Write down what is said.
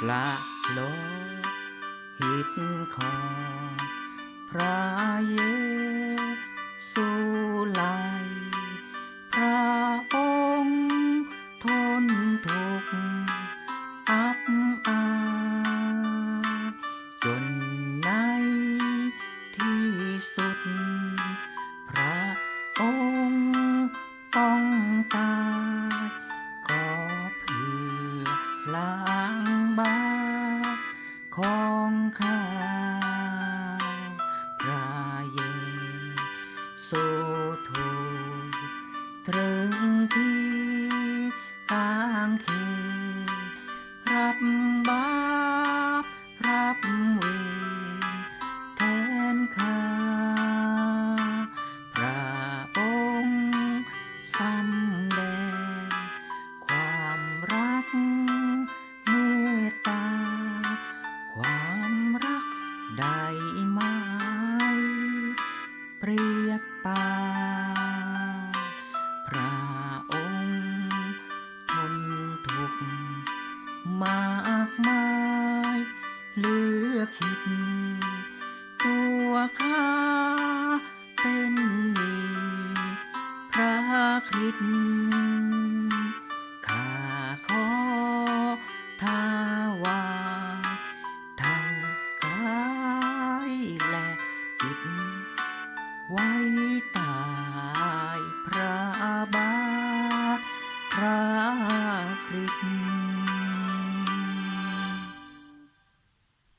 พระโลหิตของพระเยซูไลพระองค์ทนทุกข์อับอายจนในที่สุด พระองค์ต้องตายก็เพื่อลา ของข้าพระเยซูถูกตรึงที่กางเขน ได้เปรียบปาพระองค์ทนทุกข์มากมายเหลือคิด ตัวข้าเป็นมีพระคริสต์ ไว้ตายพระบาทพระฟริก